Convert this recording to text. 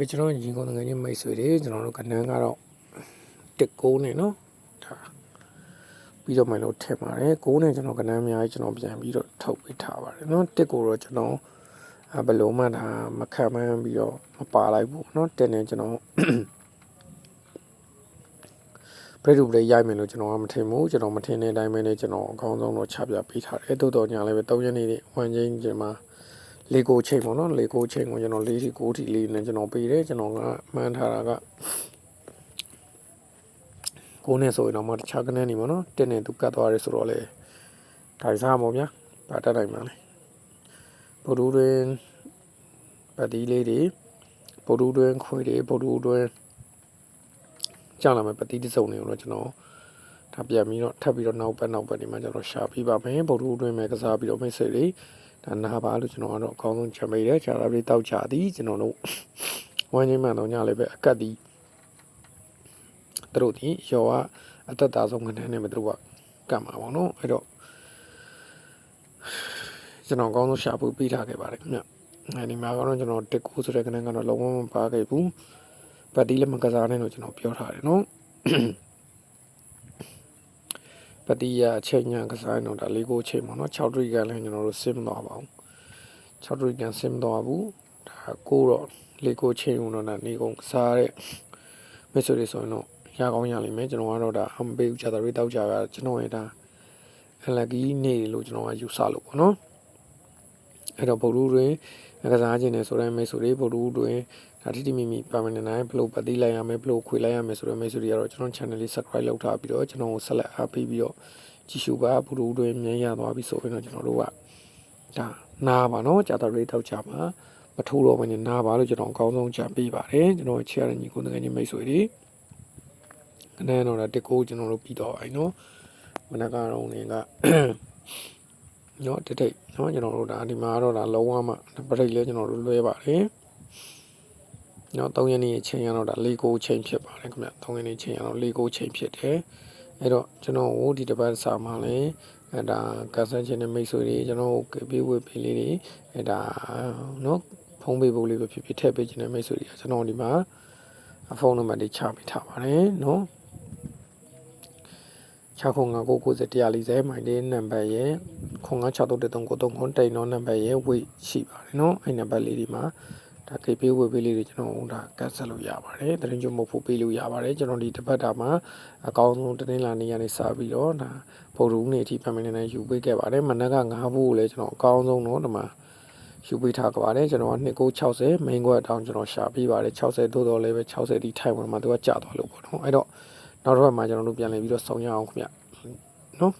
ကဲကျွန်တော်ညီကုန်းငယ်ချင်းမိတ်ဆွေတွေကျွန်တော်တို့ကနန်းကတော့တက်ကိုးနေနော်ဒါပြီးတော့မှလို့ထည့်ပါတယ်ကိုးနေကျွန်တော်ကနန်းအများကြီးကျွန်တော်ပြန်ပြီးတော့ထုတ်ပေးထားပါတယ်နော်တက်ကိုတော့ကျွန်တော်အဘလုံးမှဒါမခံမှန်းပြီးတော့မပါလိုက်ဘူးနော်တက်နေကျွန်တော်ပြည့်တူပြည့်ရိုက်မယ်လို့ကျွန်တော်ကမထင်ဘူးကျွန်တော်မထင်တဲ့အတိုင်းပဲねကျွန်တော်အကောင်းဆုံးတော့ချပြပေးထားတယ်တိုးတော်ညာလည်းပဲ၃ရက်နေနေဝန်ချင်းကျွန်မ လေကိုချိန်ပေါ့နော်လေကိုချိန်ကိုကျွန်တော်၄ထိ9ထိလေးနဲ့ကျွန်တော်ပေးတယ်ကျွန်တော်ကမှန်းထားတာကကိုနဲ့ဆိုရင်တော့မတခြားကနေနေပေါ့နော်တင်းနေသူကတ်သွားရဲဆိုတော့လေဒါစားမို့ဗျာဗာတက်နိုင်ပါလေဘုဒ္ဓတွင်ပတိလေးတွေဘုဒ္ဓတွင်ခွေတွေဘုဒ္ဓတွင်ကြောက်လာမယ်ပတိတစုံတွေကိုတော့ကျွန်တော် ဒါပြန်ပြီးတော့ထပ်ပြီးတော့နောက်ပတ်နောက်ပတ်ဒီမှာကျွန်တော်ရှာပြပါမယ်ဘုဒ္ဓတွင်မဲ့ကစားပြီးတော့မိတ်ဆွေတွေဒါနာပါလို့ကျွန်တော်ကတော့အကောင်းဆုံးချမိတယ်ဂျာလာပြီးတောက်ချသည်ကျွန်တော်တို့ဝမ်းချင်းမှန်တော့ညလည်းပဲအကတ်သည်သူတို့ဒီရောကအသက်တာဆုံးကနေနဲ့မသူတို့ကကတ်မှာပေါ့နော်အဲ့တော့ကျွန်တော်အကောင်းဆုံးရှာဖို့ပြီးထားခဲ့ပါတယ်ခင်ဗျအဲဒီမှာကတော့ကျွန်တော်တက်ကိုဆိုတဲ့ကနေကတော့လုံးဝမပါခဲ့ဘူးပတ်တီးလည်းမကစားနဲ့လို့ကျွန်တော်ပြောထားတယ်နော် ပတိယအချိန်ညာကစားတော့ဒါလေးကိုချိန်ပါတော့6ထရီကန်လည်းကျွန်တော်တို့ဆင်းမသွားပါဘူး6ထရီကန်ဆင်းမသွားဘူးဒါကိုတော့လေးကိုချိန်ဦးတော့ဒါနေကုန်ကစားတဲ့မိတ်ဆွေတွေဆိုရင်တော့ရကောင်းရလိမ့်မယ်ကျွန်တော်ကတော့ဒါအမပေးဘူးချတာတွေတောက်ကြကကျွန်တော်ရဲ့ဒါအလကီနေလို့ကျွန်တော်ကယူဆလို့ပေါ့နော် အဲ့တော့ဗုဒ္ဓတွင်ကစားခြင်းနဲ့ဆိုတဲ့မိတ်ဆွေတွေဗုဒ္ဓတွင်ဒါတိတိမိမိပါမနေနိုင်ဘလို့ပတ်တိလိုက်ရမယ်ဘလို့ခွေလိုက်ရမယ်ဆိုတဲ့မိတ်ဆွေတွေကတော့ကျွန်တော် channel လေး subscribe လုပ်ထားပြီးတော့ကျွန်တော်ကိုဆက်လက်အားပေးပြီးတော့ကြည့်ရှုပါဗုဒ္ဓတွင်မြင်ရသွားပြီဆိုရင်တော့ကျွန်တော်တို့ကဒါနာပါနော်ကြာတော်လေးတောက်ကြမှာမထိုးတော့ဘဲနဲ့နာပါလို့ကျွန်တော်အကောင်းဆုံးကြံပေးပါတယ်ကျွန်တော်ချရတဲ့ညီကိုတကယ်ကြီးမိတ်ဆွေတွေကနေတော့တက်ကိုကျွန်တော်တို့ပြီးတော့အိုင်နော်မနက်ကတော့နေက နော်တိတ်တိတ်နော်ကျွန်တော်တို့ဒါဒီမှာတော့ဒါလုံးဝမှပရိတ်လဲကျွန်တော်တို့လွဲပါတယ်နော်3ရက်နေ့အချိန်ရတော့ဒါ၄ကိုချိန်ဖြစ်ပါတယ်ခင်ဗျ3ရက်နေ့ချိန်ရတော့၄ကိုချိန်ဖြစ်တယ်အဲ့တော့ကျွန်တော်ဟိုဒီတစ်ပတ်စာမှလည်းအဲ့ဒါကဆန်းချင်းနဲ့မိတ်ဆွေတွေကျွန်တော်ပေးဝေပေးလေးတွေအဲ့ဒါနော်ဖုန်းပေးဖို့လေးပဲဖြစ်ဖြစ်ထည့်ပေးခြင်းနဲ့မိတ်ဆွေတွေကကျွန်တော်ဒီမှာဖုန်းနံပါတ်တွေချပေးထားပါတယ်နော် 6099940မိုင်လေးနံပါတ်ရဲ့09633393တိန်တော့နံပါတ်ရဲ့ weight ရှိပါတယ်เนาะအဲ့နံပါတ်လေးဒီမှာဒါကိပေးဝေပေးလေးတွေကျွန်တော်ဒါကတ်ဆက်လို့ရပါတယ်တရင်ကျမဖို့ပေးလို့ရပါတယ်ကျွန်တော်ဒီတစ်ပတ်တာမှာအကောင်းဆုံးတနင်္လာနေ့ကနေစပြီးတော့ဒါဗုဒ္ဓဦးနေ့အထိပြန်မနေနိုင်ယူပေးခဲ့ပါတယ်မနက်က9ဖို့ကိုလည်းကျွန်တော်အကောင်းဆုံးတော့ဒီမှာယူပေးထားကြပါတယ်ကျွန်တော်က2960 main ကွက်တောင်းကျွန်တော်ရှာပေးပါတယ်60သို့တော်လည်းပဲ60ဒီထိုင်ဝင်မှာသူကကြာသွားလို့ပေါ့နော်အဲ့တော့ နောက်တစ်ပတ်မှာကျွန်တော်တို့ပြန်လည်ပြီးတော့ဆောင်ရအောင်ခင်ဗျနော်